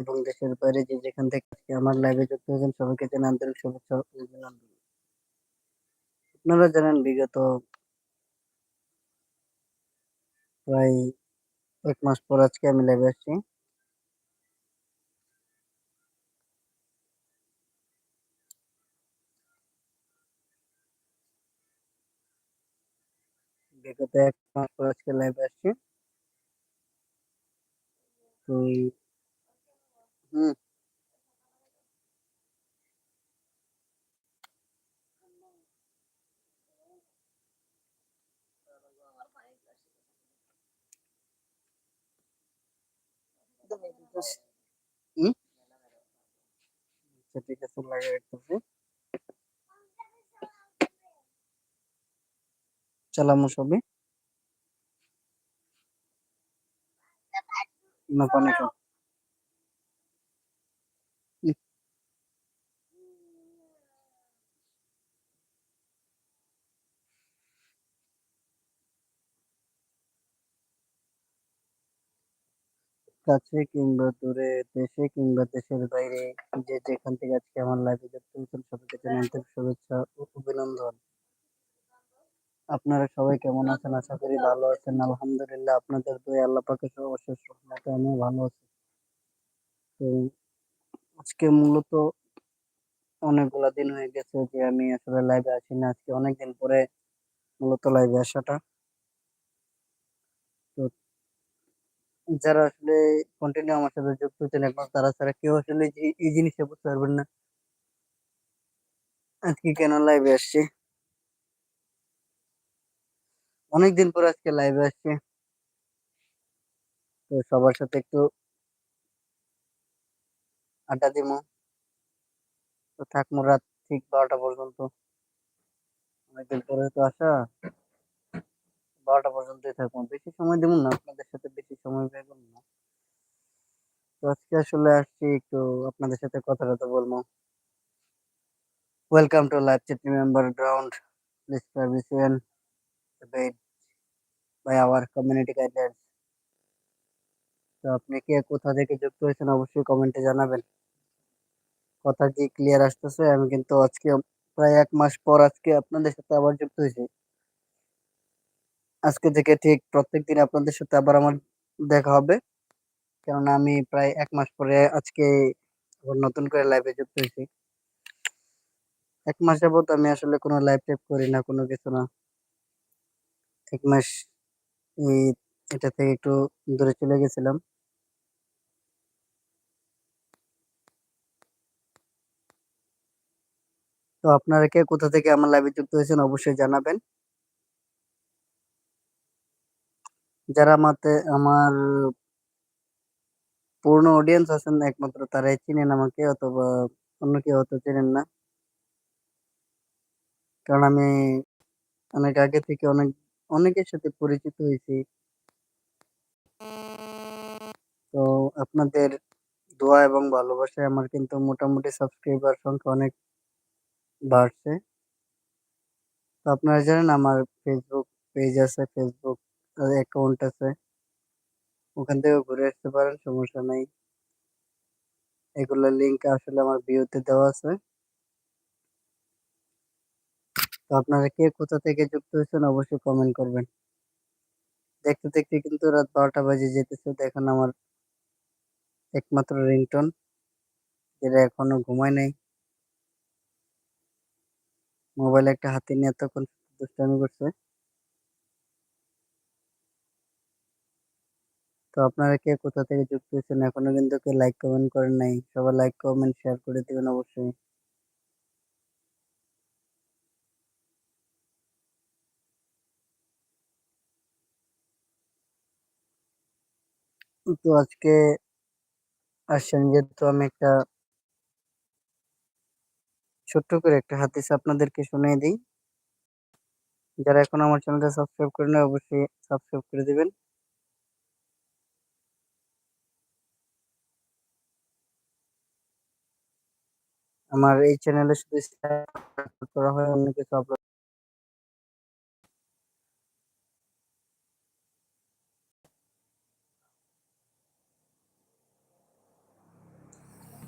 এবং দেশের বাইরে যে যেখান থেকে আমার লাইভে যুক্ত হয়েছেন, সবাইকে জানাই আন্তরিক শুভেচ্ছা অভিনন্দন। আপনারা জানেন বিগত প্রায় এক মাস পর আজকে আমি লাইভে আসছি। বিগত এক মাস পর আজকে লাইভে আসছি। তো হুম। হুম? আচ্ছা ঠিক আছে রাখতেছি। চালামু সবই। না পানি খাও। কাছে কিংবা দূরে, দেশে কিংবা দেশের বাইরে যে যেখান থেকে আজকে আমার লাইভে যুক্ত সবাইকে আন্তরিক শুভেচ্ছা ও অভিনন্দন। আপনারা সবাই কেমন আছেন? আশা করি ভালো আছেন। আলহামদুলিল্লাহ আপনাদের দয়ায় আল্লাহ পাকের অশেষ রহমতে আমি ভালো আছি। তো আজকে মূলত অনেকগুলা দিন হয়ে গেছে যে আমি আসলে লাইভে আসি না। আজকে অনেকদিন পরে মূলত লাইভে আসাটা। যারা আসলে কন্টিনিউ আমার সাথে যুক্ত হচ্ছেন, একমাত্র তারা ছাড়া কেউ আসলে এই জিনিসটা বুঝতে পারবেন না। আজকে কেন লাইভে আসছি? অনেকদিন পরে আজকে লাইভে আসছে তো সবার সাথে একটু আড্ডা দিমু। তো থাকমু রাত ঠিক ১২টা পর্যন্ত। অনেকদিন পরে তো আসা। ১২টা পর্যন্তই থাকব। বেশি সময় দিমু না। আপনাদের সাথে বেশি সময় ব্যয় করব না। তো আজকে আসলে আসছি একটু আপনাদের সাথে কথা-টথা বলব। Welcome to live chat member ground Please permission obeyed by our community guidelines. তো আপনি কে, কোথা থেকে যুক্ত হয়েছেন অবশ্যই কমেন্টে জানাবেন। কথা কি ক্লিয়ার আসতেছে? আমি কিন্তু আজকে প্রায় ১ মাস পর আজকে আপনাদের সাথে আবার যুক্ত হইছি। আজকে থেকে ঠিক প্রত্যেকদিন আপনাদের সাথে আবার আমার দেখা হবে। কেননা আমি প্রায় এক মাস পরে আজকে নতুন করে লাইভে যুক্ত হয়েছি এক মাস যাবত আমি আসলে কোনো লাইভ টাইপ করি না, কোনো কিছু না। এক মাস এই এটা থেকে একটু দূরে চলে গেছিলাম। তো আপনারা কে কোথা থেকে আমার লাইভে যুক্ত হয়েছেন অবশ্যই জানাবেন। যারা আমাতে আমার পূর্ণ অডিয়েন্স আছেন একমাত্র তারাই চিনেন আমাকে অথবা অন্য কেউ হয়তো চেনেন না। কারণ আমি অনেক আগে থেকে অনেক অনেকের সাথে পরিচিত হয়েছি তো আপনাদের দোয়া এবং ভালোবাসায় আমার কিন্তু মোটামুটি সাবস্ক্রাইবার সংখ্যা অনেক বাড়ছে। তো আপনারা জানেন আমার ফেসবুক পেজ আছে, আ অ্যাকাউন্ট আছে। ওখান থেকেও ঘুরে আসতে পারেন, সমস্যা নাই। এগুলার লিঙ্ক আসলে আমার বিওতে দেওয়া আছে। তো আপনারা কে কোথা থেকে যুক্ত হয়েছেন অবশ্যই কমেন্ট করবেন। দেখতে, দেখতে কিন্তু রাত ১২টা বাজে যেতেছে। দেখেন আমার একমাত্র রিংটোন যেটা এখনও ঘুমায় নাই। মোবাইল একটা হাতে নিয়ে এতক্ষণ দুষ্টামি করছে। তো আপনারা কে কোথা থেকে যুক্ত হয়েছেন এখনও কিন্তু কেউ লাইক কমেন্ট করেন নাই। সবাই লাইক, কমেন্ট, শেয়ার করে দিবেন অবশ্যই। তো আজকে আসছেন যেহেতু আমি একটা ছোট্ট করে একটা হাদিস আপনাদেরকে শুনিয়ে দিই। যারা এখন আমার চ্যানেলটা সাবস্ক্রাইব নাই অবশ্যই সাবস্ক্রাইব করে দিবেন। আমার এই চ্যানেলে শুধু করা হয় অন্য কিছু আপলোড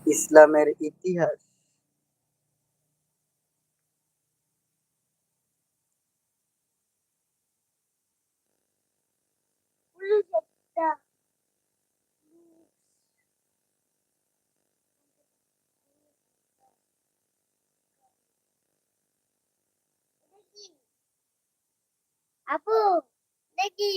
ইসলামের ইতিহাস। আপু দেখি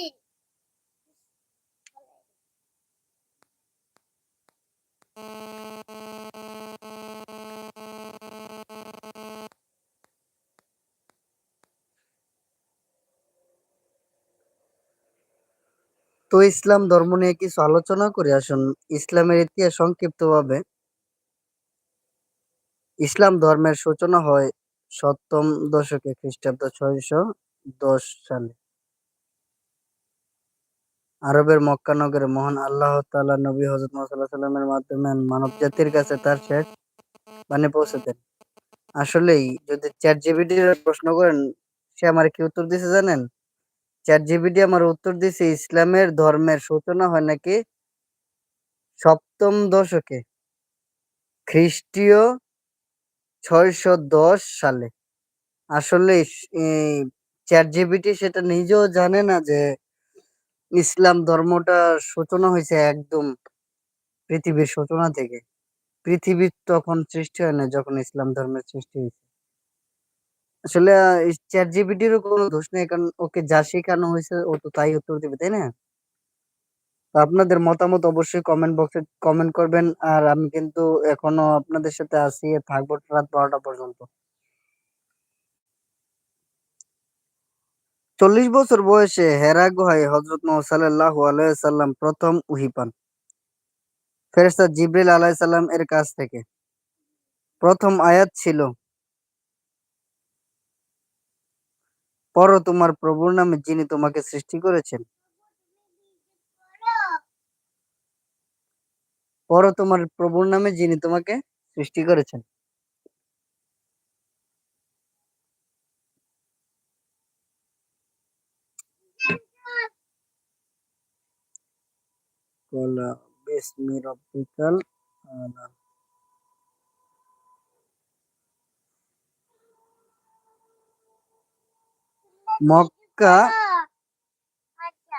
তো ইসলাম ধর্ম নিয়ে কিছু আলোচনা করে, আসুন। ইসলামের ইতিহাস সংক্ষিপ্তভাবে। ইসলাম ধর্মের সূচনা হয় সপ্তম দশকে খ্রিস্টাব্দ ছয়শো দশ সালে। আরবের মক্কা নগরে মহান আল্লাহ তাআলা নবী হযরত মুহাম্মদ সাল্লামের মাধ্যমে মানব জাতির কাছে তার শেষ বাণী পৌঁছে দেন। আসলেই যদি চ্যাট জিবিডি প্রশ্ন করেন, সে আমার কি উত্তর দিছে জানেন? চ্যাট জিপিটি আমার উত্তর দিছে, ইসলামের ধর্মের সূচনা হয় নাকি সপ্তম দশকে, খ্রিস্টীয় ছয়শো দশ সালে। আসলে চ্যাট জিপিটি সেটা নিজেও জানে না যে ইসলাম ধর্মটা সূচনা হয়েছে একদম পৃথিবীর সূচনা থেকে। পৃথিবীর তখন সৃষ্টি হয় না যখন ইসলাম ধর্মের সৃষ্টি হয়েছে। আসলে চ্যাট কোনো দোষ নেই, কারণ ওকে যা শেখানো হয়েছে ও তো তাই উত্তর দিবে, তাই না? আপনাদের মতামত অবশ্যই কমেন্ট বক্সে কমেন্ট করবেন, আর আমি কিন্তু এখনও আপনাদের সাথে আছি, থাকব রাত বারোটা পর্যন্ত। চল্লিশ বছর বয়সে হেরা গুহায় হজরত মোহাম্মদ সাল্লাল্লাহু আলাইহি সাল্লাম প্রথম উহি পান। ফেরেশতা জিবরিল আলাইহিস সালাম এর কাছ থেকে। প্রথম আয়াত ছিল পড়ো তোমার প্রভুর নামে যিনি তোমাকে সৃষ্টি করেছেন। পড়ো তোমার প্রভুর নামে যিনি তোমাকে সৃষ্টি করেছেন। কলা বিসমি রব্বিকাল আলা মক্কা আচ্ছা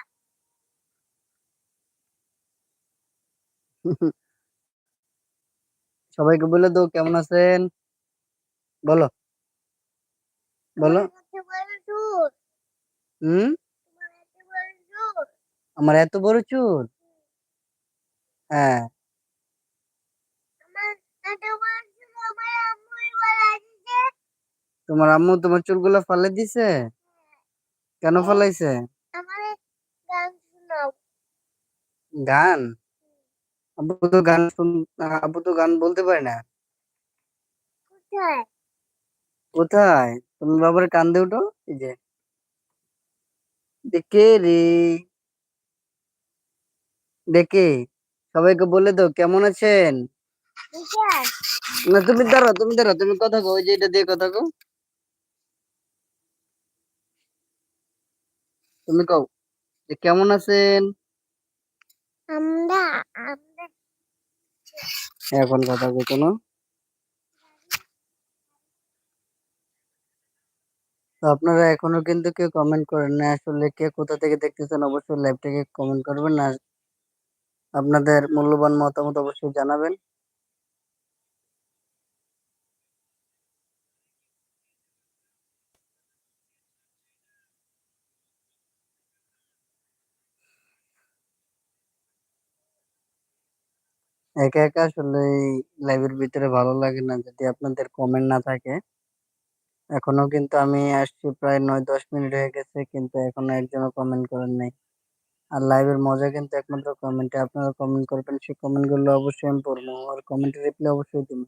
সবাইকে বলে দাও কেমন আছেন? বলো। বলো। হুম? আমার এত বড় চুল? হ্যাঁ। তোমার আম্মু তোমার চুলগুলো ফালে দিছে? কেন ফালাইছে? গান আব্বু তো গান আব্বু তো গান বলতে পারে না। কোথায়? তুমি বাবার কান্দে উঠো এই যে। ডেকে রে। ডেকে সবাইকে বলে দাও কেমন আছেন? না তুমি দাঁড়াও তুমি দাঁড়াও তুমি কথা কো ওই যে এটা দিয়ে কথা কো তুমি কও যে কেমন আছেন? আমরা আমরা। এখন কথা কো কোনো তো আপনারা এখনও কিন্তু কেউ কমেন্ট করেন না আসলে কে কোথা থেকে দেখতেছেন অবশ্যই লাইভটাকে কমেন্ট করবেন আর আপনাদের মূল্যবান মতামত অবশ্যই জানাবেন। একা একা আসলে লাইভের ভিতরে ভালো লাগে না, যদি আপনাদের কমেন্ট না থাকে। এখনও কিন্তু আমি আসছি প্রায় নয় দশ মিনিট হয়ে গেছে, কিন্তু এখনও একজনও কমেন্ট করেন নাই। আর লাইভের মজা কিন্তু একমাত্র কমেন্টে আপনারা কমেন্ট করবেন। সেই কমেন্টগুলো অবশ্যই আমি পড়ব। আর কমেন্টে রিপ্লাই অবশ্যই দিব।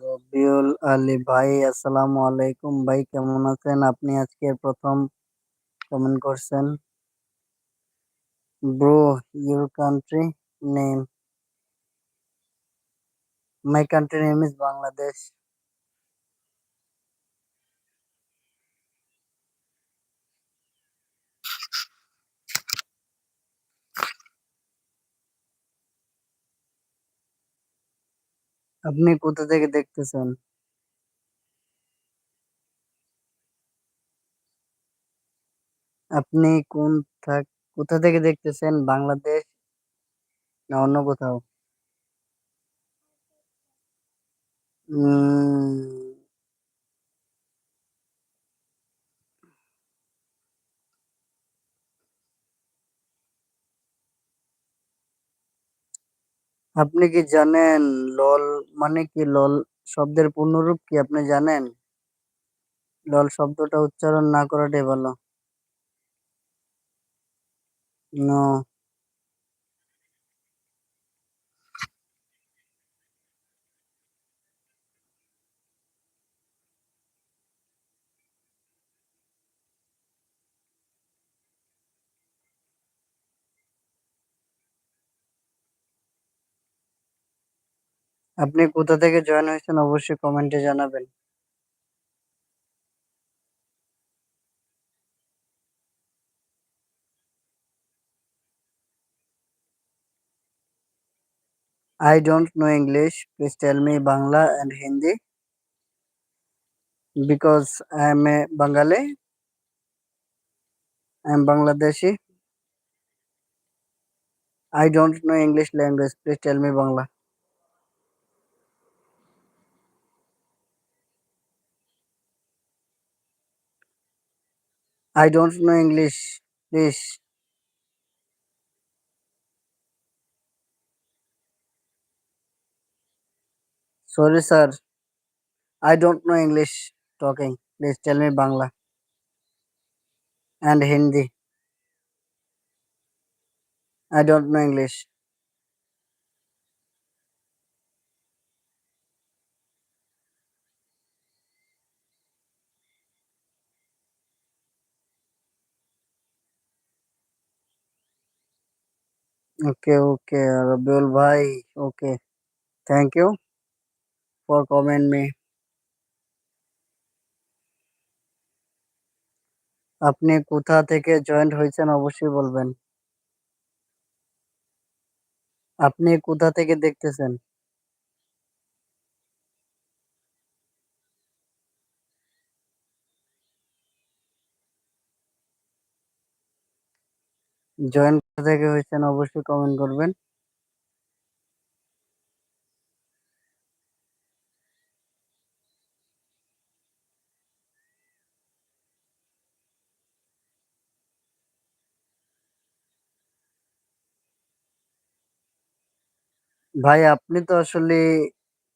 রবিউল আলী ভাই, আসসালামু আলাইকুম। ভাই, কেমন আছেন? আপনি আজকে প্রথম কমেন্ট করছেন। Bro your country name my country name is Bangladesh আপনি কোথা থেকে দেখতেছেন? আপনি কোন থাক- কোথা থেকে দেখতেছেন? বাংলাদেশ? না অন্য কোথাও? উম, আপনি কি জানেন লল মানে কি লল শব্দের পূর্ণরূপ কি আপনি জানেন? লল শব্দটা উচ্চারণ না করাটাই ভালো। নো আপনি কোথা থেকে জয়েন হয়েছেন অবশ্যই কমেন্টে জানাবেন I don't know English. Please tell me Bangla and Hindi because I am a Bengali. I am Bangladeshi. I don't know English language. Please tell me Bangla. I don't know English. Please. Sorry, sir. I don't know English talking. Please tell me Bangla and Hindi. I don't know English. Okay okay Rabiul ভাই okay thank you for comment me আপনি কোথা থেকে joint হয়েছেন অবশ্যই বলবেন। আপনি কোথা থেকে দেখতেছেন? জয়েন কোথা থেকে হয়েছেন অবশ্যই কমেন্ট করবেন। ভাই, আপনি তো আসলে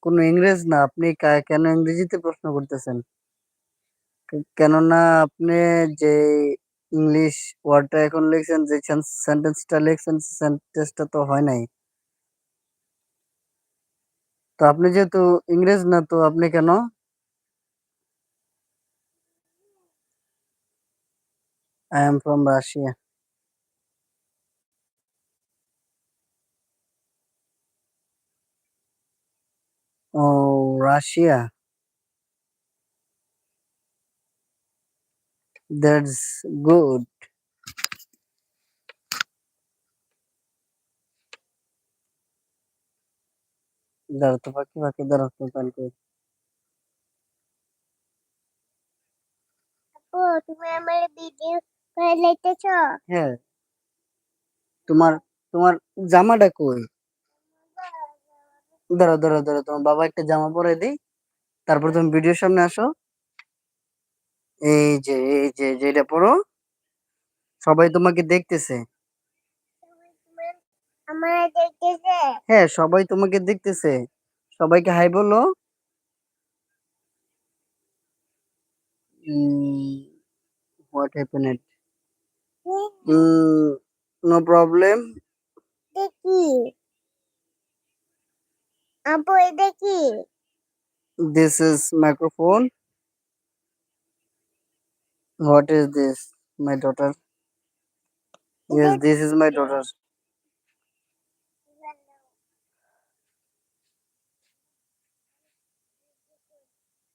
কোনো ইংরেজ না, আপনি কেন ইংরেজিতে প্রশ্ন করতেছেন? কেননা আপনি যে ইংলিশ ওয়ার্ডটা এখন লিখছেন, যে সেন্টেন্সটা লিখছেন সেন্টেন্সটা তো হয় নাই। তো আপনি যেহেতু ইংরেজ না, তো আপনি কেন? I am from Russia oh Russia that's good দাঁড়া তো বাকি বাকি দাঁড়া তো কালকে আপু তুমি আমার ভিডিও করে লেতেছ হ্যাঁ তোমার তোমার জামাটা কই দাঁড়া দাঁড়া দাঁড়া তোমার বাবা একটা জামা পরে দিই তারপর তুমি ভিডিওর সামনে আসো এই যে এই যে যেটা পড়ো। সবাই তোমাকে দেখতেছে। হ্যাঁ সবাই তোমাকে দেখতেছে। সবাইকে হাই বলো। হোয়াট হ্যাপেনেড নো প্রবলেম দেখি। আপু কি This is microphone. What is this? My daughter. Yes, this is my daughter.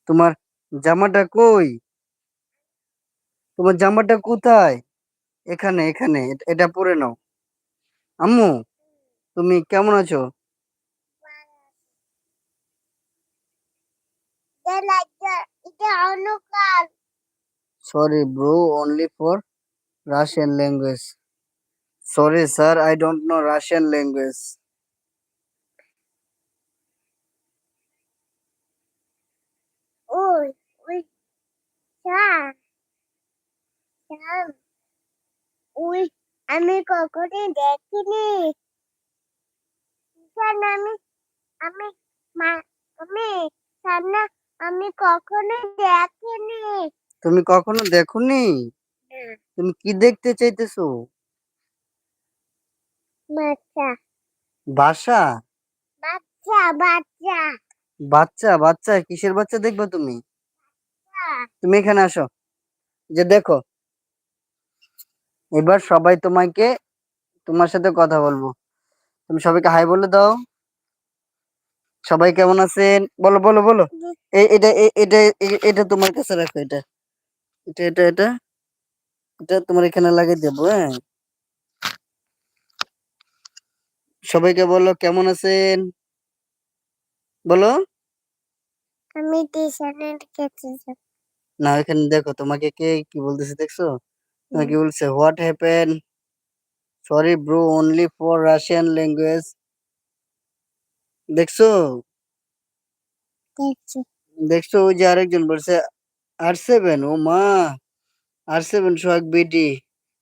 তোমার জামাটা কই তোমার জামাটা কোথায় এখানে এখানে এট- পরে নাও আম্মু তুমি কেমন আছো এটা অন্য sorry bro only for Russian language sorry sir I don't know Russian language আমি কখনো দেখিনি। আমি আমি আমি আমি কখনো দেখিনি। তুমি কখনো দেখোনি? তুমি কি দেখতে চাইতেছো? বাচ্চা। বাসা বাচ্চা বাচ্চা। বাচ্চা বাচ্চা কিসের বাচ্চা দেখবা তুমি? তুমি এখানে আসো। যে দেখো এবার সবাই তোমাকে তোমার সাথে কথা বলব। তুমি সবাইকে হাই বলে দাও। সবাই কেমন আছেন? বলো বলো বলো। এই এটা এটা এটা তোমার কাছে রাখো এটা। এটা এটা এটা। এটা তোমার এখানে লাগিয়ে দেবো হ্যাঁ। সবাইকে বলো কেমন আছেন? বলো। আমি না এখানে দেখো তোমাকে কে কি বলতেছে দেখছ? তোমাকে বলছে what happen sorry bro only for Russian language দেখছ। দেখছ ওই যে আরেকজন বলছে আর সেভেন ও মা। আর সেভেন সোহাগ বিডি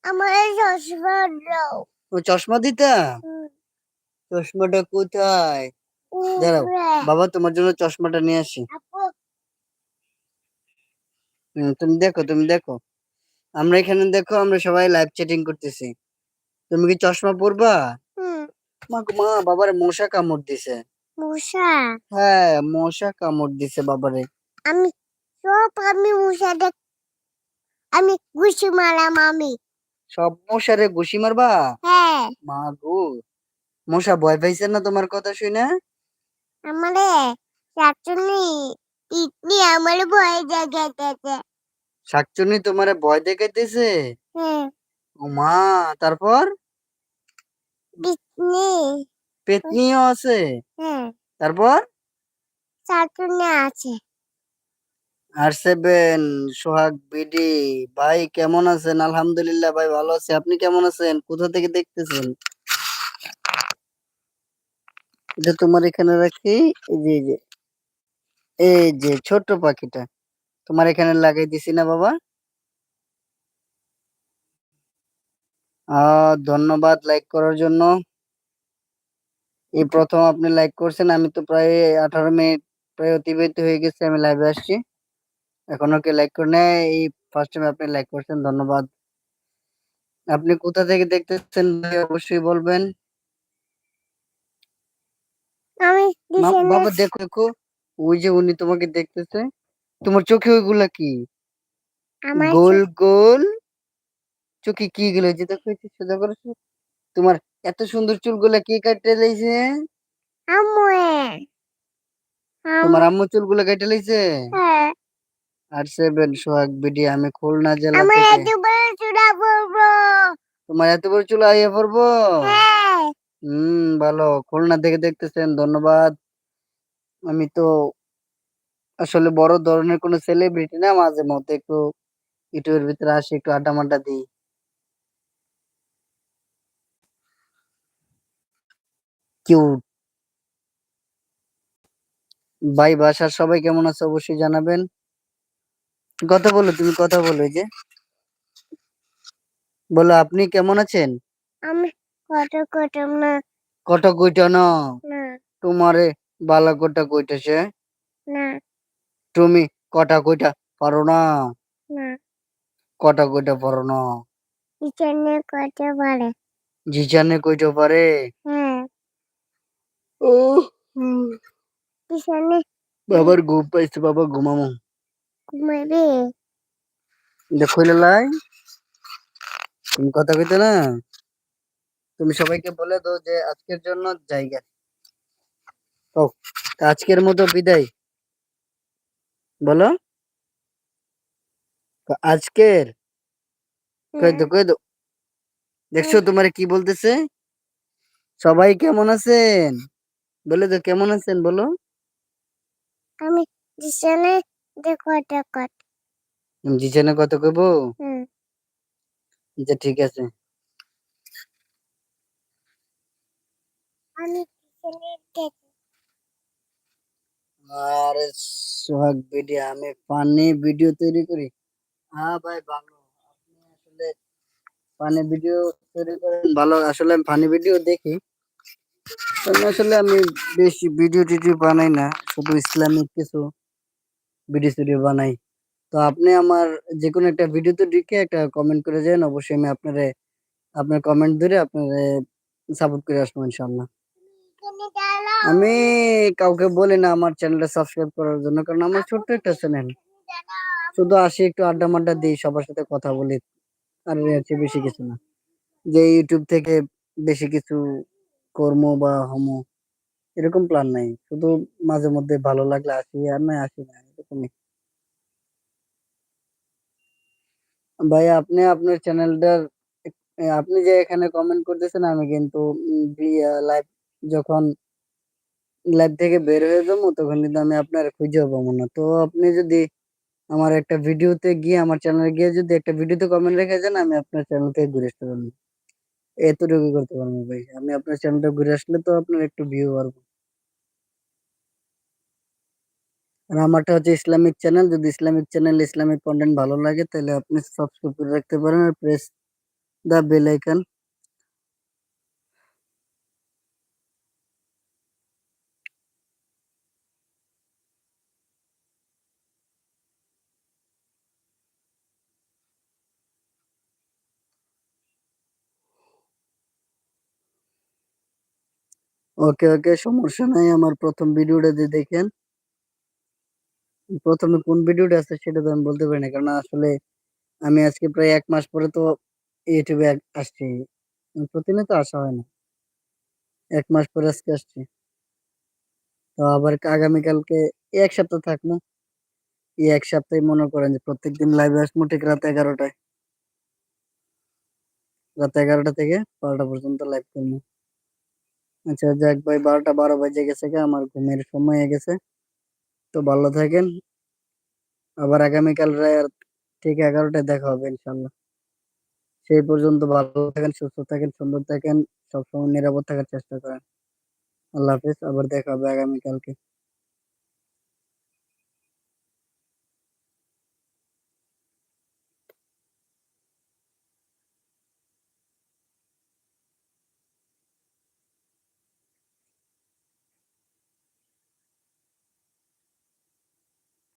আমার চশমা দাও। ও চশমা দিতা? চশমাটা কোথায়? দাঁড়াও বাবা তোমার জন্য চশমাটা নিয়ে আসি। তুমি দেখো তুমি দেখো। আমরা এখানে দেখো আমরা সবাই লাইভ চ্যাটিং করতেছি। তুমি কি চশমা পরবা? মা মা বাবারে মশা কামড় দিছে। মশা? হ্যাঁ মশা কামড় দিছে বাবারে। আমি সব আমি আমি মারাম আমি। সব মশারে ঘুষি মারবা? হ্যাঁ। মা গো মশা ভয় পাইছে না তোমার কথা শুনে? আমারে পিটনি আমার ভয় জাগাইতেছে শাকচুনি তোমারে ভয় দেখাইতেছে? হ্যাঁ। ও মা তারপর? পেতনিও আছে? হ্যাঁ। তারপর? চাটনি আছে। আর সেভেন, সোহাগ, বিডি, ভাই কেমন আছেন? আলহামদুলিল্লাহ ভাই ভালো আছি। আপনি কেমন আছেন? কোথা থেকে দেখতেছেন? এটা তোমার এখানে রাখি। এই যে এই যে। ছোট্ট পাখিটা। তোমার এখানে লাগাই দিছি না বাবা? ধন্যবাদ লাইক করার জন্য। এই প্রথম আপনি লাইক করছেন, আমি তো প্রায় আঠারো মিনিট প্রায় অতিবাহিত হয়ে গেছে, আমি লাইভে আসছি। এখনও কে লাইক করে নেয়। এই ফার্স্ট টাইম আপনি লাইক করছেন ধন্যবাদ। আপনি কোথা থেকে দেখতেছেন ভাই অবশ্যই বলবেন। আমি বাবা দেখো দেখো ওই যে উনি তোমাকে দেখতেছে তোমার চোখে ওইগুলা কি? গোল গোল। চোখে কি গুলো? যে দেখো সোজা করেছ তোমার এত সুন্দর চুলগুলা কে কাটতে লাইছে? আম্মু তোমার আম্মু চুলগুলা কেটে লাইছে? হ্যাঁ। আর সেভেন সোহাগ বিডি আমি খুলনা জেলা আমার থেকে। এত বড় চূড়া পড়ব তোমার এত বড় চুল আইয়া পড়ব হ্যাঁ। হুম ভালো। খুলনা থেকে দেখতেছেন ধন্যবাদ। আমি তো আসলে বড় ধরনের কোনো সেলিব্রিটি না মাঝে মধ্যে একটু ইউটিউবের ভিতরে আসি একটু আড্ডা মাড্ডা দিই। কিউট ভাই বাসার সবাই কেমন আছে? অবশ্যই জানাবেন। কথা বলো তুমি কথা বলো এই যে। বলো আপনি কেমন আছেন? আমি কত কত না। কটা কইটা না? না। তোমারে বালা কটা কইতেছে। না। তুমি কটা কইটা পারো না। না। কটা কইটা পারো না। কিচেনে কত পারে। জিজানে কইটা পারে। হ্যাঁ। ও হুম। পিছনে বাবার ঘুম পাইছে বাবা ঘুমামো। খুলে লাই। তুমি কথা কইতে না? তুমি সবাইকে বলে দাও যে আজকের জন্য জায়গা। ও আজকের মতো বিদায়। বলো? আজকের? কই দো কই দো দেখছ তোমার কি বলতেছে? সবাই কেমন আছেন? বলে তো কেমন আছেন বলো? আমি দেখো দেখো জিজেনে কত কইবো হুম। যে ঠিক আছে। আমি আরে সোহাগ ভিডিও আমি ফানি ভিডিও তৈরি করি। হ্যাঁ ভাই ভালো। আপনি আসলে পানি ভিডিও তৈরি করেন ভালো। আসলে আমি পানি ভিডিও দেখি। আসলে আমি বেশি ভিডিও টিডিও বানাই না শুধু ইসলামিক কিছু। ভিডিও টিডিও বানাই। তো আপনি আমার যে কোনো একটা ভিডিওতে ঢুকে একটা কমেন্ট করে যান, অবশ্যই আমি আপনারে, আপনার কমেন্ট ধরে আপনারে সাপোর্ট করে আসব ইনশাল্লাহ আমি কাউকে বলি না আমার চ্যানেলটা সাবস্ক্রাইব করার জন্য, কারণ আমার ছোট্ট একটা চ্যানেল শুধু আসি, একটু আড্ডা মাড্ডা দিই, সবার সাথে কথা বলি, আর হচ্ছে বেশি কিছু না। যে ইউটিউব থেকে বেশি কিছু কর্ম বা হম, এরকম প্ল্যান নাই। শুধু মাঝে মধ্যে ভালো লাগলে আসি, আর না আসি না। ভাই, আপনি আপনার চ্যানেলটার আপনি যে এখানে কমেন্ট করতেছেন, আমি কিন্তু লাইভ যখন লাইভ থেকে বের হয়ে যাব, তখন কিন্তু আমি আপনার খুঁজে পাবো না। তো আপনি যদি আমার একটা ভিডিওতে গিয়ে, আমার চ্যানেলে গিয়ে যদি একটা ভিডিওতে কমেন্ট রেখে যান, আমি আপনার চ্যানেল থেকে ঘুরে আসতে পারব। এতটুকু করতে পারব ভাই। আমি আপনার চ্যানেলটা ঘুরে আসলে তো আপনার একটু ভিউ পারব আর আমারটা হচ্ছে ইসলামিক চ্যানেল। যদি ইসলামিক চ্যানেল, ইসলামিক কন্টেন্ট ভালো লাগে, তাহলে আপনি সাবস্ক্রাইব করে রাখতে পারেন আর press the bell icon okay okay সমস্যা নাই। আমার প্রথম ভিডিওটা দিয়ে দেখেন। প্রথমে কোন ভিডিওটা আছে সেটা তো আমি বলতে পারি না, কারণ আসলে আমি আজকে প্রায় এক মাস পরে তো ইউটিউবে আসছি। প্রতিনিয়ত আসা হয় না। এক মাস পরে আজকে আসছি। তো আবার আগামীকালকে এক সপ্তাহ থাকব এই এক সপ্তাহে মনে করেন যে প্রত্যেকদিন লাইভে আসব ঠিক রাত এগারোটায়। রাত এগারোটা থেকে বারোটা পর্যন্ত লাইভ করব। আচ্ছা যাক ভাই, বারোটা বারো বাজে গেছে আমার ঘুমের সময় হয়ে গেছে। তো ভালো থাকেন। আবার আগামীকাল রায় ঠিক এগারোটায় দেখা হবে ইনশাল্লাহ। সেই পর্যন্ত ভালো থাকেন, সুস্থ থাকেন, সুন্দর থাকেন, সবসময় নিরাপদ থাকার চেষ্টা করেন। আল্লাহ হাফিজ, আবার দেখা হবে আগামীকালকে।